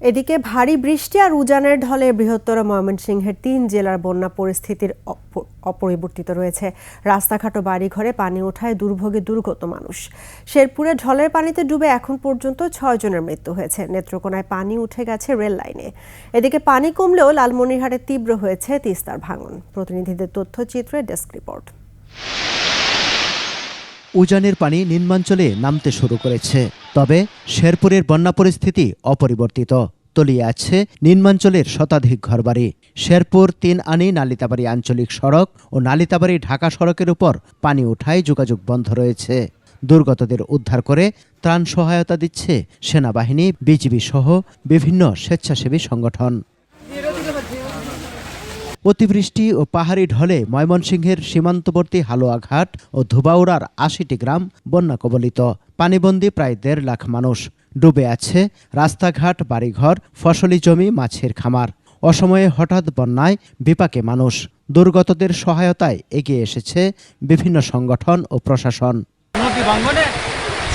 এদিকে ভারী বৃষ্টি আর উজানের ঢলে বৃহত্তর ময়মনসিংহের তিন জেলার বন্যা পরিস্থিতির অপ- অপরিবর্তিত রয়েছে। রাস্তাঘাট ও বাড়িঘরে পানি ওঠায় দুর্ভোগে দুর্গত মানুষ। শেরপুরে ঢলের পানিতে ডুবে এখন পর্যন্ত ছয় জনের মৃত্যু হয়েছে। নেত্রকোনায় পানি উঠে গেছে রেল লাইনে। এদিকে পানি কমলেও লালমনিরহাটে তীব্র হয়েছে তিস্তার ভাঙন। প্রতিনিধিদের তথ্যচিত্রে ডেস্ক রিপোর্ট। উজানের পানি নিম্নাঞ্চলে নামতে শুরু করেছে। তবে শেরপুরের বন্যা পরিস্থিতি অপরিবর্তিত। তলিয়ে আছে নিম্নাঞ্চলের শতাধিক ঘরবাড়ি। শেরপুর তিন আনি নালিতাবাড়ি আঞ্চলিক সড়ক ও নালিতাবাড়ি ঢাকা সড়কের উপর পানি উঠায় যোগাযোগ বন্ধ রয়েছে। দুর্গতদের উদ্ধার করে ত্রাণ সহায়তা দিচ্ছে সেনাবাহিনী, বিজিবি সহ বিভিন্ন স্বেচ্ছাসেবী সংগঠন। অতিবৃষ্টি ও পাহাড়ি ঢলে ময়মনসিংহের সীমান্তবর্তী হালুয়াঘাট ও ধুবাউড়ার আশিটি গ্রাম বন্যা কবলিত। পানিবন্দী প্রায় দেড় লাখ মানুষ। ডুবে আছে রাস্তাঘাট বাড়িঘর ফসলি জমি মাছের খামার। অসময়ে হঠাৎ বন্যায় বিপাকে মানুষ। দুর্গতদের সহায়তায় এগিয়ে এসেছে বিভিন্ন সংগঠন ও প্রশাসন। নদী ভাঙ্গনে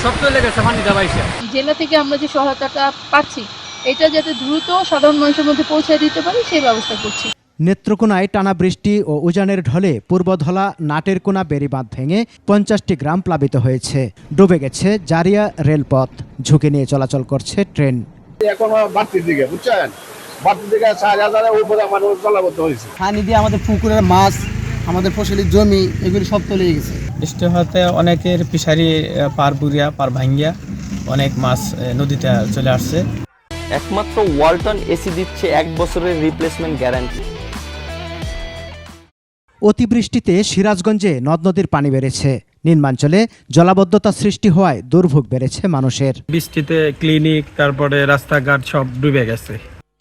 সব চলে গেছে পানি দাবাইছে জেলা থেকে আমরা যে সহায়তাটা পাচ্ছি এটা যাতে দ্রুত সাধারণ মানুষের মধ্যে পৌঁছে দিতে পারি সেই ব্যবস্থা করছি। নেত্রকোনায় টানা বৃষ্টি ও উজানের ঢলে পূর্বধলা নাটেরকোনা বেড়িবাঁধ ভেঙে পঞ্চাশটি গ্রাম প্লাবিত হয়েছে। ডুবে গেছে জারিয়া রেলপথ। ঝুঁকি নিয়ে চলাচল করছে ট্রেন। এখন বাড়তির দিকে বুঝছেন? বাড়তির দিকে চার হাজারের উপরে মানুষ চলাবদ্ধ হয়েছে। পানি দিয়ে আমাদের পুকুরের মাছ আমাদের ফসলি জমি এগুলি সব তলে গেছে। বৃষ্টি হতে অনেকের পিসারি পার বুড়িয়া পার ভাঙ্গিয়া অনেক মাছ নদীতে চলে আসছে। একমাত্র ওয়ালটন এসি দিচ্ছে এক বছরের রিপ্লেসমেন্ট গ্যারান্টি অতিবৃষ্টিতে সিরাজগঞ্জে নদ নদীর পানি বেড়েছে। নিম্নাঞ্চলে জলাবদ্ধতা সৃষ্টি হওয়ায় দুর্ভোগ বেড়েছে মানুষের। বৃষ্টিতে ক্লিনিক তারপরে রাস্তাঘাট সব ডুবে গেছে।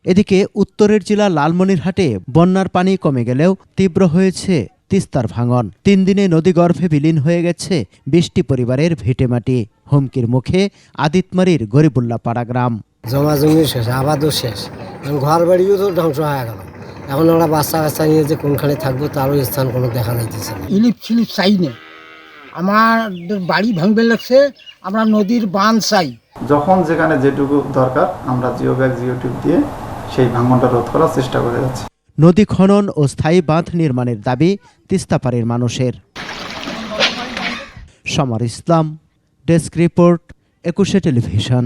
এদিকে উত্তরের জেলা লালমনিরহাটে বন্যার পানি কমে গেলেও তীব্র হয়েছে তিস্তার ভাঙন। তিন দিনে নদীগর্ভে বিলীন হয়ে গেছে বৃষ্টি পরিবারের ভিটেমাটি হুমকির মুখে আদিতমারির গরিবুল্লা পাড়া গ্রাম। জমা জমি শেষ আবাদও শেষ। ঘর বাড়িও তো ধ্বংস হয়ে গেল। এখন আমরা বাচ্চা কাচ্চা নিয়ে যে কোনখানে থাকব তারও স্থান কোনো দেখা যাইতেছে না। ইলিপ ছিলিপ চাই না। আমাদের বাড়ি ভাঙবে লাগছে আমরা নদীর বাঁধ চাই। যখন যেখানে যেটুকু দরকার আমরা জিও ব্যাগ জিও টিউব দিয়ে সেই ভাঙনটা রোধ করার চেষ্টা করে যাচ্ছি। নদী খনন ও স্থায়ী বাঁধ নির্মাণের দাবি তিস্তাপাড়ের মানুষের। Samar Islam desk report Ekushey television.